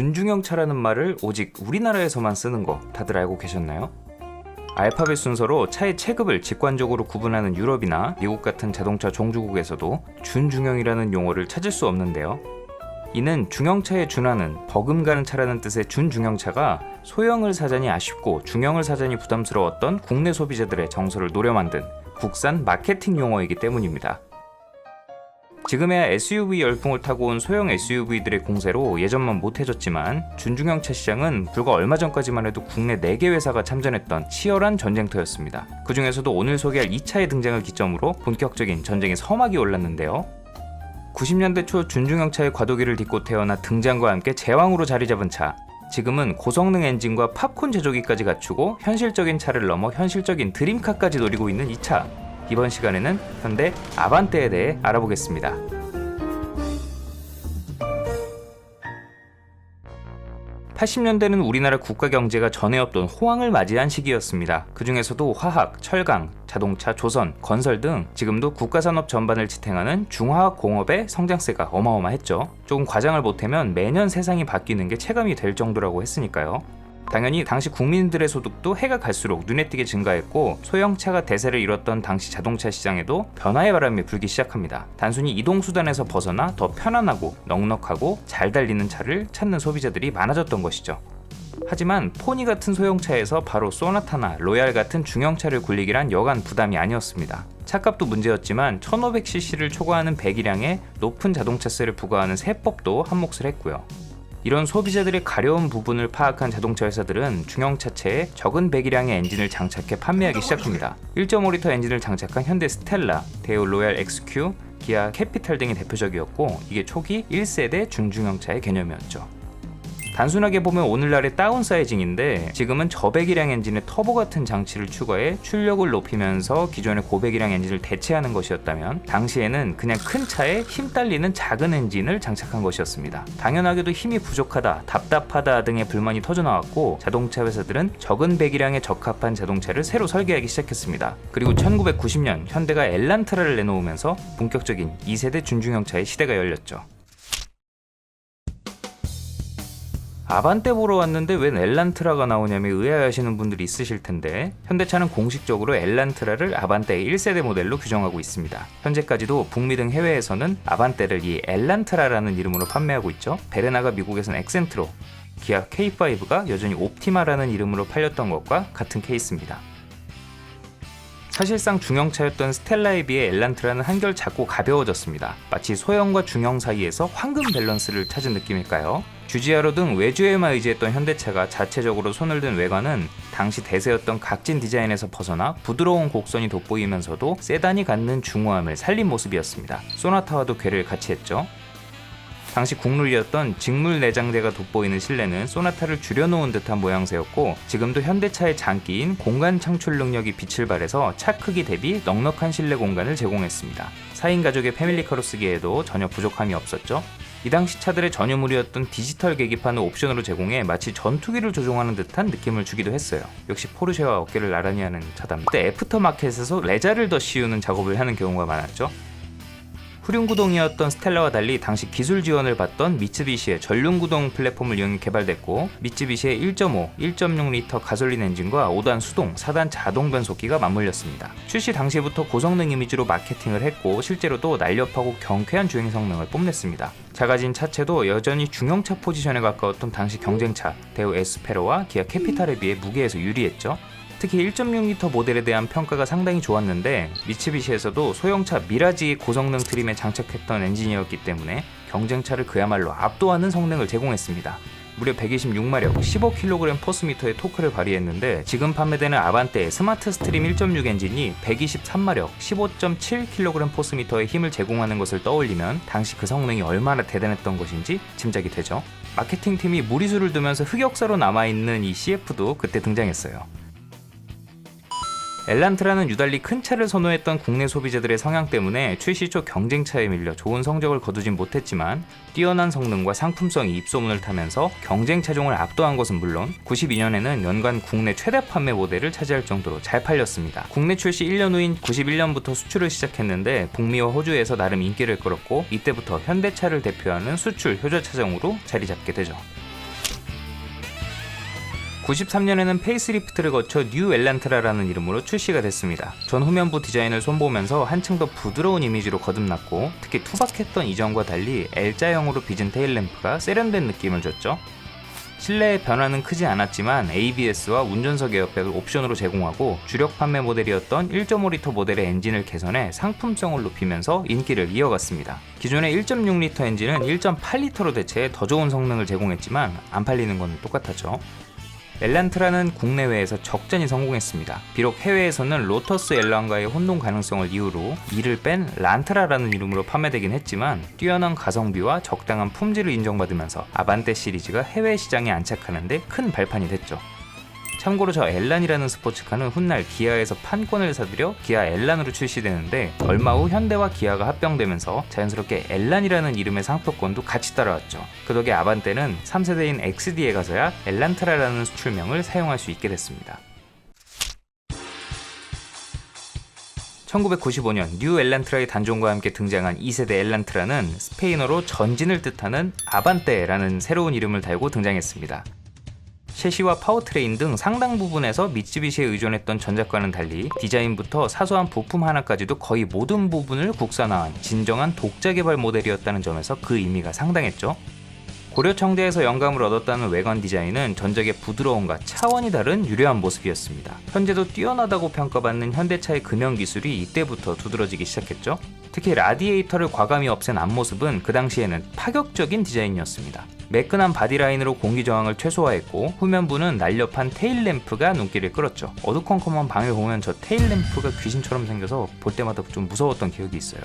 준중형차라는 말을 오직 우리나라에서만 쓰는 거 다들 알고 계셨나요? 알파벳 순서로 차의 체급을 직관적으로 구분하는 유럽이나 미국 같은 자동차 종주국에서도 준중형이라는 용어를 찾을 수 없는데요. 이는 중형차에 준하는 버금가는 차라는 뜻의 준중형차가 소형을 사자니 아쉽고 중형을 사자니 부담스러웠던 국내 소비자들의 정서를 노려 만든 국산 마케팅 용어이기 때문입니다. 지금에야 SUV 열풍을 타고 온 소형 SUV들의 공세로 예전만 못해졌지만 준중형차 시장은 불과 얼마 전까지만 해도 국내 4개 회사가 참전했던 치열한 전쟁터였습니다. 그 중에서도 오늘 소개할 이 차의 등장을 기점으로 본격적인 전쟁의 서막이 올랐는데요. 90년대 초 준중형차의 과도기를 딛고 태어나 등장과 함께 제왕으로 자리 잡은 차. 지금은 고성능 엔진과 팝콘 제조기까지 갖추고 현실적인 차를 넘어 현실적인 드림카까지 노리고 있는 이 차. 이번 시간에는 현대 아반떼에 대해 알아보겠습니다. (80년대는) 우리나라 국가 경제가 전에 없던 호황을 맞이한 시기였습니다. 그 중에서도 화학, 철강, 자동차, 조선, 건설 등 지금도 국가산업 전반을 지탱하는 중화학 공업의 성장세가 어마어마했죠. 조금 과장을 보태면 매년 세상이 바뀌는 게 체감이 될 정도라고 했으니까요. 당연히 당시 국민들의 소득도 해가 갈수록 눈에 띄게 증가했고 소형차가 대세를 이뤘던 당시 자동차 시장에도 변화의 바람이 불기 시작합니다. 단순히 이동 수단에서 벗어나 더 편안하고 넉넉하고 잘 달리는 차를 찾는 소비자들이 많아졌던 것이죠. 하지만 포니 같은 소형차에서 바로 소나타나 로얄 같은 중형차를 굴리기란 여간 부담이 아니었습니다. 차값도 문제였지만 1500cc를 초과하는 배기량에 높은 자동차세를 부과하는 세법도 한몫을 했고요. 이런 소비자들의 가려운 부분을 파악한 자동차 회사들은 중형 차체에 적은 배기량의 엔진을 장착해 판매하기 시작합니다. 1.5L 엔진을 장착한 현대 스텔라, 대우 로얄 XQ, 기아 캐피탈 등이 대표적이었고 이게 초기 1세대 준중형차의 개념이었죠. 단순하게 보면 오늘날의 다운사이징인데 지금은 저배기량 엔진의 터보 같은 장치를 추가해 출력을 높이면서 기존의 고배기량 엔진을 대체하는 것이었다면 당시에는 그냥 큰 차에 힘 딸리는 작은 엔진을 장착한 것이었습니다. 당연하게도 힘이 부족하다, 답답하다 등의 불만이 터져나왔고 자동차 회사들은 적은 배기량에 적합한 자동차를 새로 설계하기 시작했습니다. 그리고 1990년 현대가 엘란트라를 내놓으면서 본격적인 2세대 준중형차의 시대가 열렸죠. 아반떼 보러 왔는데 웬 엘란트라가 나오냐며 의아해하시는 분들이 있으실 텐데 현대차는 공식적으로 엘란트라를 아반떼의 1세대 모델로 규정하고 있습니다. 현재까지도 북미 등 해외에서는 아반떼를 이 엘란트라라는 이름으로 판매하고 있죠. 베르나가 미국에선 엑센트로, 기아 K5가 여전히 옵티마라는 이름으로 팔렸던 것과 같은 케이스입니다. 사실상 중형차였던 스텔라에 비해 엘란트라는 한결 작고 가벼워졌습니다. 마치 소형과 중형 사이에서 황금 밸런스를 찾은 느낌일까요? 주지아로 등 외주에만 의지했던 현대차가 자체적으로 손을 든 외관은 당시 대세였던 각진 디자인에서 벗어나 부드러운 곡선이 돋보이면서도 세단이 갖는 중후함을 살린 모습이었습니다. 소나타와도 궤를 같이 했죠. 당시 국룰이었던 직물 내장재가 돋보이는 실내는 소나타를 줄여놓은 듯한 모양새였고 지금도 현대차의 장기인 공간 창출 능력이 빛을 발해서 차 크기 대비 넉넉한 실내 공간을 제공했습니다. 4인 가족의 패밀리카로 쓰기에도 전혀 부족함이 없었죠. 이 당시 차들의 전유물이었던 디지털 계기판을 옵션으로 제공해 마치 전투기를 조종하는 듯한 느낌을 주기도 했어요. 역시 포르쉐와 어깨를 나란히 하는 차답니다. 그때 애프터마켓에서 레자를 더 씌우는 작업을 하는 경우가 많았죠. 후륜구동이었던 스텔라와 달리 당시 기술 지원을 받던 미츠비시의 전륜구동 플랫폼을 이용해 개발됐고 미츠비시의 1.5, 1.6리터 가솔린 엔진과 5단 수동, 4단 자동 변속기가 맞물렸습니다. 출시 당시부터 고성능 이미지로 마케팅을 했고 실제로도 날렵하고 경쾌한 주행 성능을 뽐냈습니다. 작아진 차체도 여전히 중형차 포지션에 가까웠던 당시 경쟁차 대우 에스페로와 기아 캐피탈에 비해 무게에서 유리했죠. 특히 1.6L 모델에 대한 평가가 상당히 좋았는데 미츠비시에서도 소형차 미라지 고성능 트림에 장착했던 엔진이었기 때문에 경쟁차를 그야말로 압도하는 성능을 제공했습니다. 무려 126마력, 15kg 포스미터의 토크를 발휘했는데 지금 판매되는 아반떼 스마트 스트림 1.6 엔진이 123마력, 15.7kg 포스미터의 힘을 제공하는 것을 떠올리면 당시 그 성능이 얼마나 대단했던 것인지 짐작이 되죠. 마케팅팀이 무리수를 두면서 흑역사로 남아있는 이 CF도 그때 등장했어요. 엘란트라는 유달리 큰 차를 선호했던 국내 소비자들의 성향 때문에 출시 초 경쟁차에 밀려 좋은 성적을 거두진 못했지만 뛰어난 성능과 상품성이 입소문을 타면서 경쟁 차종을 압도한 것은 물론 92년에는 연간 국내 최대 판매 모델을 차지할 정도로 잘 팔렸습니다. 국내 출시 1년 후인 91년부터 수출을 시작했는데 북미와 호주에서 나름 인기를 끌었고 이때부터 현대차를 대표하는 수출 효자 차종으로 자리 잡게 되죠. 93년에는 페이스리프트를 거쳐 뉴 엘란트라라는 이름으로 출시가 됐습니다. 전 후면부 디자인을 손보면서 한층 더 부드러운 이미지로 거듭났고 특히 투박했던 이전과 달리 L자형으로 빚은 테일램프가 세련된 느낌을 줬죠. 실내의 변화는 크지 않았지만 ABS와 운전석 에어백을 옵션으로 제공하고 주력 판매 모델이었던 1.5리터 모델의 엔진을 개선해 상품성을 높이면서 인기를 이어갔습니다. 기존의 1.6리터 엔진은 1.8리터로 대체해 더 좋은 성능을 제공했지만 안 팔리는 건 똑같았죠. 엘란트라는 국내외에서 적잖이 성공했습니다. 비록 해외에서는 로터스 엘란과의 혼동 가능성을 이유로 이를 뺀 란트라라는 이름으로 판매되긴 했지만 뛰어난 가성비와 적당한 품질을 인정받으면서 아반떼 시리즈가 해외 시장에 안착하는데 큰 발판이 됐죠. 참고로 저 엘란이라는 스포츠카는 훗날 기아에서 판권을 사들여 기아 엘란으로 출시되는데 얼마 후 현대와 기아가 합병되면서 자연스럽게 엘란이라는 이름의 상표권도 같이 따라왔죠. 그 덕에 아반떼는 3세대인 XD에 가서야 엘란트라라는 수출명을 사용할 수 있게 됐습니다. 1995년 뉴 엘란트라의 단종과 함께 등장한 2세대 엘란트라는 스페인어로 전진을 뜻하는 아반떼라는 새로운 이름을 달고 등장했습니다. 셰시와 파워트레인 등 상당 부분에서 미쯔비시에 의존했던 전작과는 달리 디자인부터 사소한 부품 하나까지도 거의 모든 부분을 국산화한 진정한 독자 개발 모델이었다는 점에서 그 의미가 상당했죠. 고려 청자에서 영감을 얻었다는 외관 디자인은 전작의 부드러움과 차원이 다른 유려한 모습이었습니다. 현재도 뛰어나다고 평가받는 현대차의 금형 기술이 이때부터 두드러지기 시작했죠. 특히 라디에이터를 과감히 없앤 앞모습은 그 당시에는 파격적인 디자인이었습니다. 매끈한 바디라인으로 공기 저항을 최소화했고 후면부는 날렵한 테일램프가 눈길을 끌었죠. 어두컴컴한 방을 보면 저 테일램프가 귀신처럼 생겨서 볼 때마다 좀 무서웠던 기억이 있어요.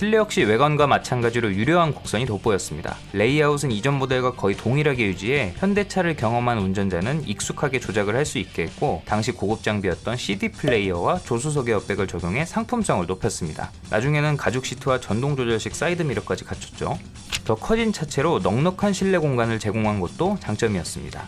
실내 역시 외관과 마찬가지로 유려한 곡선이 돋보였습니다. 레이아웃은 이전 모델과 거의 동일하게 유지해 현대차를 경험한 운전자는 익숙하게 조작을 할 수 있게 했고 당시 고급 장비였던 CD 플레이어와 조수석 에어백을 적용해 상품성을 높였습니다. 나중에는 가죽 시트와 전동 조절식 사이드 미러까지 갖췄죠. 더 커진 차체로 넉넉한 실내 공간을 제공한 것도 장점이었습니다.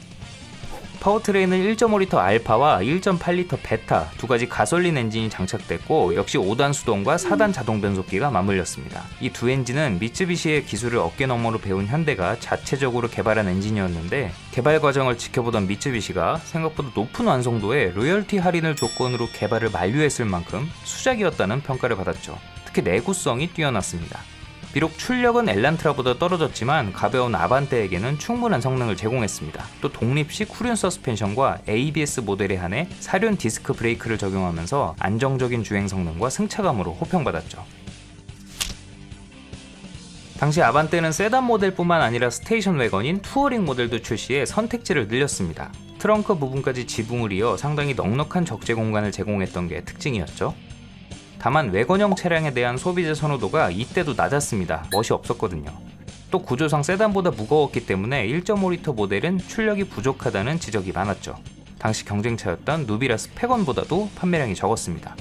파워트레인은 1.5리터 알파와 1.8리터 베타 두 가지 가솔린 엔진이 장착됐고 역시 5단 수동과 4단 자동 변속기가 맞물렸습니다. 이 두 엔진은 미쯔비시의 기술을 어깨너머로 배운 현대가 자체적으로 개발한 엔진이었는데 개발 과정을 지켜보던 미쯔비시가 생각보다 높은 완성도에 로열티 할인을 조건으로 개발을 만료했을 만큼 수작이었다는 평가를 받았죠. 특히 내구성이 뛰어났습니다. 비록 출력은 엘란트라보다 떨어졌지만 가벼운 아반떼에게는 충분한 성능을 제공했습니다. 또 독립식 후륜 서스펜션과 ABS 모델에 한해 사륜 디스크 브레이크를 적용하면서 안정적인 주행 성능과 승차감으로 호평받았죠. 당시 아반떼는 세단 모델뿐만 아니라 스테이션 웨건인 투어링 모델도 출시해 선택지를 늘렸습니다. 트렁크 부분까지 지붕을 이어 상당히 넉넉한 적재 공간을 제공했던 게 특징이었죠. 다만 외건형 차량에 대한 소비자 선호도가 이때도 낮았습니다. 멋이 없었거든요. 또 구조상 세단보다 무거웠기 때문에 1.5리터 모델은 출력이 부족하다는 지적이 많았죠. 당시 경쟁차였던 누비라스 패건보다도 판매량이 적었습니다.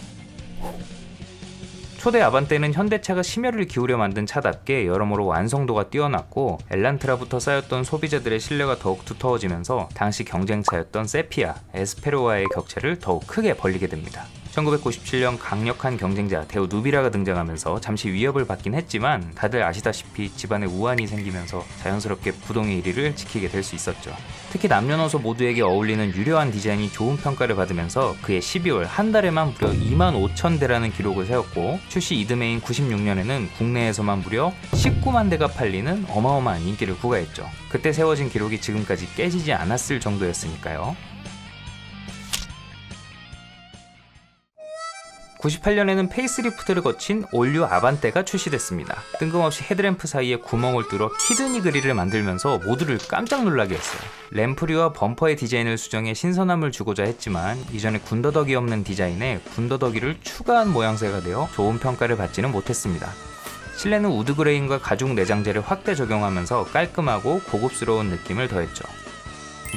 초대 아반떼는 현대차가 심혈을 기울여 만든 차답게 여러모로 완성도가 뛰어났고 엘란트라부터 쌓였던 소비자들의 신뢰가 더욱 두터워지면서 당시 경쟁차였던 세피아, 에스페로와의 격차를 더욱 크게 벌리게 됩니다. 1997년 강력한 경쟁자 대우 누비라가 등장하면서 잠시 위협을 받긴 했지만 다들 아시다시피 집안에 우환이 생기면서 자연스럽게 부동의 1위를 지키게 될 수 있었죠. 특히 남녀노소 모두에게 어울리는 유려한 디자인이 좋은 평가를 받으면서 그해 12월 한 달에만 무려 2만 5천 대라는 기록을 세웠고 출시 이듬해인 96년에는 국내에서만 무려 19만 대가 팔리는 어마어마한 인기를 구가했죠. 그때 세워진 기록이 지금까지 깨지지 않았을 정도였으니까요. 98년에는 페이스리프트를 거친 올류 아반떼가 출시됐습니다. 뜬금없이 헤드램프 사이에 구멍을 뚫어 키드니 그릴을 만들면서 모두를 깜짝 놀라게 했어요. 램프리와 범퍼의 디자인을 수정해 신선함을 주고자 했지만 이전에 군더더기 없는 디자인에 군더더기를 추가한 모양새가 되어 좋은 평가를 받지는 못했습니다. 실내는 우드그레인과 가죽 내장재를 확대 적용하면서 깔끔하고 고급스러운 느낌을 더했죠.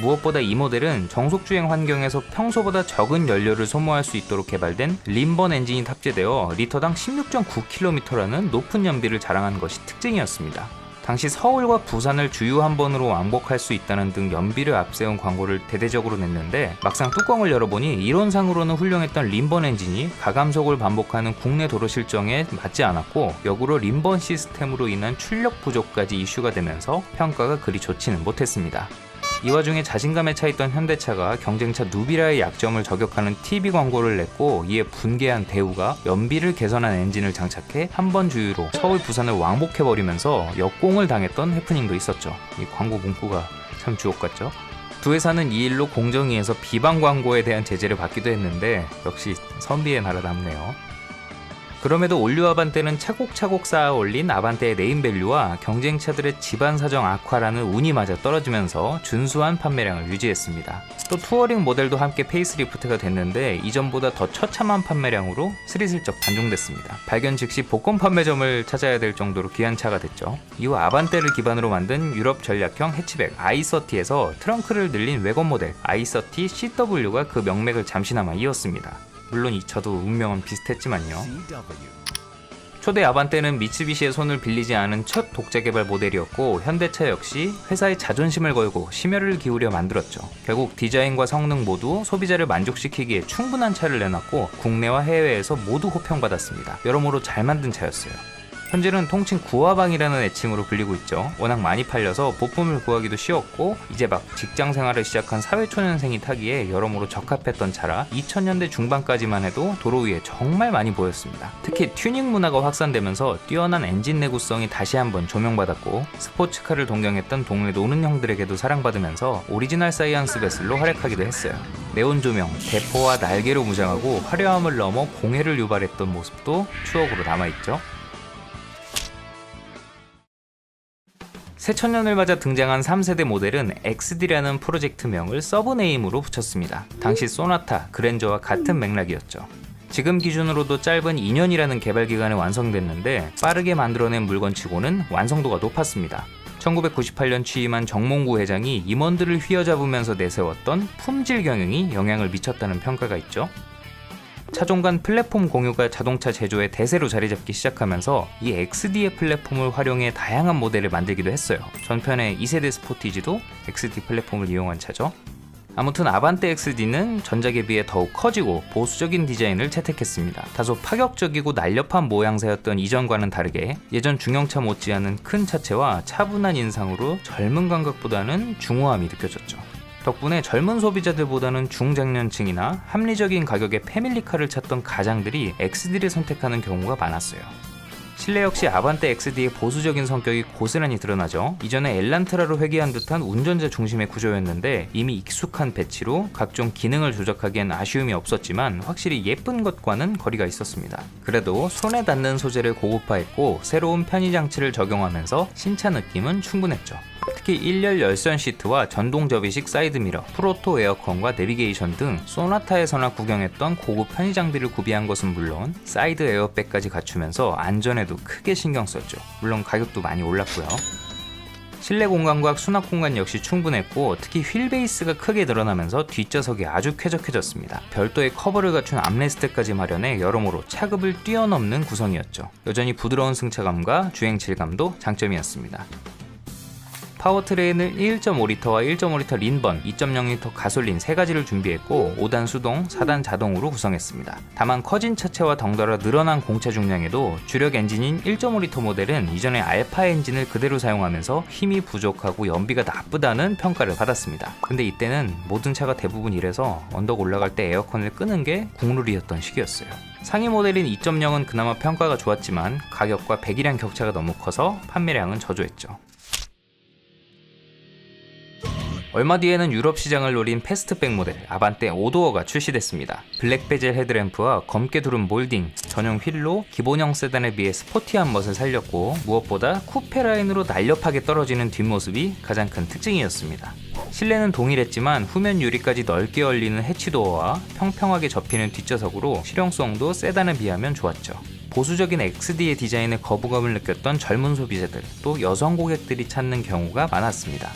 무엇보다 이 모델은 정속주행 환경에서 평소보다 적은 연료를 소모할 수 있도록 개발된 림번 엔진이 탑재되어 리터당 16.9km라는 높은 연비를 자랑한 것이 특징이었습니다. 당시 서울과 부산을 주유 한 번으로 왕복할 수 있다는 등 연비를 앞세운 광고를 대대적으로 냈는데 막상 뚜껑을 열어보니 이론상으로는 훌륭했던 림번 엔진이 가감속을 반복하는 국내 도로 실정에 맞지 않았고 역으로 림번 시스템으로 인한 출력 부족까지 이슈가 되면서 평가가 그리 좋지는 못했습니다. 이 와중에 자신감에 차있던 현대차가 경쟁차 누비라의 약점을 저격하는 TV 광고를 냈고 이에 분개한 대우가 연비를 개선한 엔진을 장착해 한 번 주유로 서울 부산을 왕복해버리면서 역공을 당했던 해프닝도 있었죠. 이 광고 문구가 참 주옥 같죠? 두 회사는 이 일로 공정위에서 비방 광고에 대한 제재를 받기도 했는데 역시 선비의 나라 답네요. 그럼에도 올류 아반떼는 차곡차곡 쌓아 올린 아반떼의 네임밸류와 경쟁차들의 집안 사정 악화라는 운이 맞아 떨어지면서 준수한 판매량을 유지했습니다. 또 투어링 모델도 함께 페이스리프트가 됐는데 이전보다 더 처참한 판매량으로 스리슬쩍 단종됐습니다. 발견 즉시 복권 판매점을 찾아야 될 정도로 귀한 차가 됐죠. 이후 아반떼를 기반으로 만든 유럽 전략형 해치백 i30에서 트렁크를 늘린 외관 모델 i30 CW가 그 명맥을 잠시나마 이었습니다. 물론 이 차도 운명은 비슷했지만요. 초대 아반떼는 미츠비시의 손을 빌리지 않은 첫 독자 개발 모델이었고 현대차 역시 회사의 자존심을 걸고 심혈을 기울여 만들었죠. 결국 디자인과 성능 모두 소비자를 만족시키기에 충분한 차를 내놨고 국내와 해외에서 모두 호평받았습니다. 여러모로 잘 만든 차였어요. 현재는 통칭 구화방이라는 애칭으로 불리고 있죠. 워낙 많이 팔려서 부품을 구하기도 쉬웠고 이제 막 직장 생활을 시작한 사회초년생이 타기에 여러모로 적합했던 차라 2000년대 중반까지만 해도 도로 위에 정말 많이 보였습니다. 특히 튜닝 문화가 확산되면서 뛰어난 엔진 내구성이 다시 한번 조명받았고 스포츠카를 동경했던 동네 노는 형들에게도 사랑받으면서 오리지널 사이언스 베슬로 활약하기도 했어요. 네온 조명, 대포와 날개로 무장하고 화려함을 넘어 공해를 유발했던 모습도 추억으로 남아있죠. 새천년을 맞아 등장한 3세대 모델은 XD라는 프로젝트명을 서브네임으로 붙였습니다. 당시 소나타, 그랜저와 같은 맥락이었죠. 지금 기준으로도 짧은 2년이라는 개발 기간에 완성됐는데 빠르게 만들어낸 물건치고는 완성도가 높았습니다. 1998년 취임한 정몽구 회장이 임원들을 휘어잡으면서 내세웠던 품질 경영이 영향을 미쳤다는 평가가 있죠. 차종 간 플랫폼 공유가 자동차 제조의 대세로 자리 잡기 시작하면서 이 XD의 플랫폼을 활용해 다양한 모델을 만들기도 했어요. 전편의 2세대 스포티지도 XD 플랫폼을 이용한 차죠. 아무튼 아반떼 XD는 전작에 비해 더욱 커지고 보수적인 디자인을 채택했습니다. 다소 파격적이고 날렵한 모양새였던 이전과는 다르게 예전 중형차 못지않은 큰 차체와 차분한 인상으로 젊은 감각보다는 중후함이 느껴졌죠. 덕분에 젊은 소비자들보다는 중장년층이나 합리적인 가격의 패밀리카를 찾던 가장들이 XD를 선택하는 경우가 많았어요. 실내 역시 아반떼 XD의 보수적인 성격이 고스란히 드러나죠. 이전에 엘란트라로 회귀한 듯한 운전자 중심의 구조였는데 이미 익숙한 배치로 각종 기능을 조작하기엔 아쉬움이 없었지만 확실히 예쁜 것과는 거리가 있었습니다. 그래도 손에 닿는 소재를 고급화했고 새로운 편의 장치를 적용하면서 신차 느낌은 충분했죠. 특히 1열 열선 시트와 전동 접이식 사이드미러, 프로토 에어컨과 내비게이션 등 소나타에서나 구경했던 고급 편의 장비를 구비한 것은 물론 사이드 에어백까지 갖추면서 안전에도 크게 신경 썼죠. 물론 가격도 많이 올랐고요. 실내 공간과 수납 공간 역시 충분했고 특히 휠 베이스가 크게 늘어나면서 뒷좌석이 아주 쾌적해졌습니다. 별도의 커버를 갖춘 암레스트까지 마련해 여러모로 차급을 뛰어넘는 구성이었죠. 여전히 부드러운 승차감과 주행 질감도 장점이었습니다. 파워트레인을 1.5리터와 1.5리터 린번, 2.0리터 가솔린 세 가지를 준비했고 5단 수동, 4단 자동으로 구성했습니다. 다만 커진 차체와 덩달아 늘어난 공차 중량에도 주력 엔진인 1.5리터 모델은 이전의 알파 엔진을 그대로 사용하면서 힘이 부족하고 연비가 나쁘다는 평가를 받았습니다. 근데 이때는 모든 차가 대부분 이래서 언덕 올라갈 때 에어컨을 끄는 게 국룰이었던 시기였어요. 상위 모델인 2.0은 그나마 평가가 좋았지만 가격과 배기량 격차가 너무 커서 판매량은 저조했죠. 얼마 뒤에는 유럽 시장을 노린 패스트백 모델 아반떼 오도어가 출시됐습니다. 블랙 베젤 헤드램프와 검게 두른 몰딩, 전용 휠로 기본형 세단에 비해 스포티한 멋을 살렸고 무엇보다 쿠페 라인으로 날렵하게 떨어지는 뒷모습이 가장 큰 특징이었습니다. 실내는 동일했지만 후면 유리까지 넓게 열리는 해치도어와 평평하게 접히는 뒷좌석으로 실용성도 세단에 비하면 좋았죠. 보수적인 XD의 디자인에 거부감을 느꼈던 젊은 소비자들, 또 여성 고객들이 찾는 경우가 많았습니다.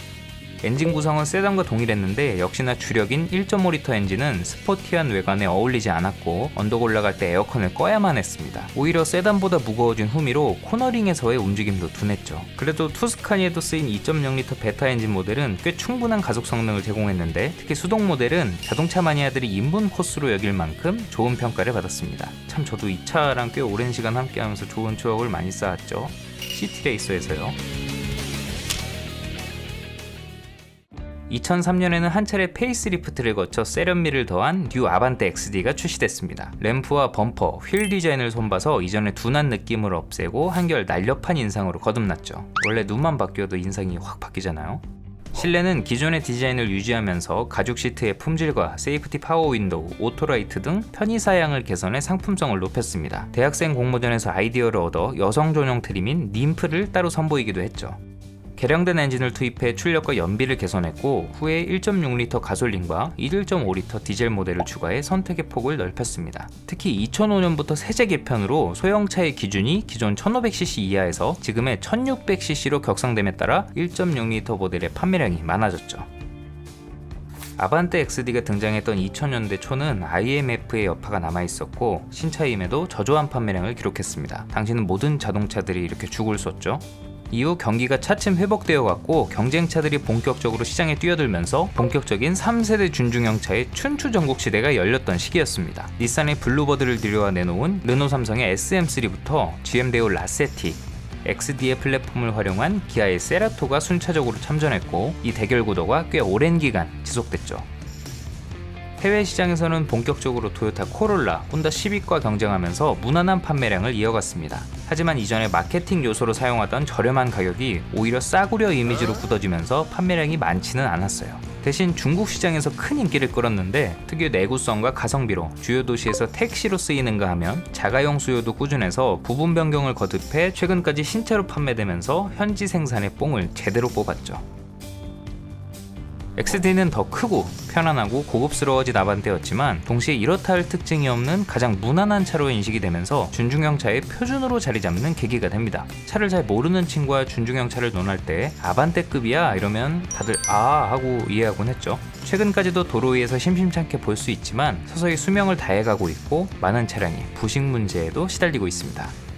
엔진 구성은 세단과 동일했는데 역시나 주력인 1.5리터 엔진은 스포티한 외관에 어울리지 않았고 언덕 올라갈 때 에어컨을 꺼야만 했습니다. 오히려 세단보다 무거워진 후미로 코너링에서의 움직임도 둔했죠. 그래도 투스카니에도 쓰인 2.0리터 베타 엔진 모델은 꽤 충분한 가속 성능을 제공했는데 특히 수동 모델은 자동차 마니아들이 인문 코스로 여길 만큼 좋은 평가를 받았습니다. 참 저도 이 차랑 꽤 오랜 시간 함께하면서 좋은 추억을 많이 쌓았죠. 시티레이서에서요. 2003년에는 한 차례 페이스리프트를 거쳐 세련미를 더한 뉴 아반떼 XD가 출시됐습니다. 램프와 범퍼, 휠 디자인을 손봐서 이전의 둔한 느낌을 없애고 한결 날렵한 인상으로 거듭났죠. 원래 눈만 바뀌어도 인상이 확 바뀌잖아요. 실내는 기존의 디자인을 유지하면서 가죽 시트의 품질과 세이프티 파워 윈도우, 오토라이트 등 편의 사양을 개선해 상품성을 높였습니다. 대학생 공모전에서 아이디어를 얻어 여성 전용 트림인 님프를 따로 선보이기도 했죠. 개량된 엔진을 투입해 출력과 연비를 개선했고 후에 1.6L 가솔린과 1.5L 디젤 모델을 추가해 선택의 폭을 넓혔습니다. 특히 2005년부터 세제 개편으로 소형차의 기준이 기존 1500cc 이하에서 지금의 1600cc로 격상됨에 따라 1.6L 모델의 판매량이 많아졌죠. 아반떼 XD가 등장했던 2000년대 초는 IMF의 여파가 남아있었고 신차임에도 저조한 판매량을 기록했습니다. 당시는 모든 자동차들이 이렇게 죽을 쏟죠. 이후 경기가 차츰 회복되어 갔고 경쟁차들이 본격적으로 시장에 뛰어들면서 본격적인 3세대 준중형차의 춘추 전국 시대가 열렸던 시기였습니다. 닛산의 블루버드를 들여와 내놓은 르노 삼성의 SM3부터 GM 대우 라세티, XD의 플랫폼을 활용한 기아의 세라토가 순차적으로 참전했고 이 대결 구도가 꽤 오랜 기간 지속됐죠. 해외 시장에서는 본격적으로 토요타 코롤라, 혼다 시빅과 경쟁하면서 무난한 판매량을 이어갔습니다. 하지만 이전에 마케팅 요소로 사용하던 저렴한 가격이 오히려 싸구려 이미지로 굳어지면서 판매량이 많지는 않았어요. 대신 중국 시장에서 큰 인기를 끌었는데 특유의 내구성과 가성비로 주요 도시에서 택시로 쓰이는가 하면 자가용 수요도 꾸준해서 부분 변경을 거듭해 최근까지 신차로 판매되면서 현지 생산의 뽕을 제대로 뽑았죠. XD는 더 크고 편안하고 고급스러워진 아반떼였지만 동시에 이렇다 할 특징이 없는 가장 무난한 차로 인식이 되면서 준중형 차의 표준으로 자리 잡는 계기가 됩니다. 차를 잘 모르는 친구와 준중형 차를 논할 때 아반떼급이야 이러면 다들 아 하고 이해하곤 했죠. 최근까지도 도로 위에서 심심찮게 볼 수 있지만 서서히 수명을 다해가고 있고 많은 차량이 부식 문제에도 시달리고 있습니다.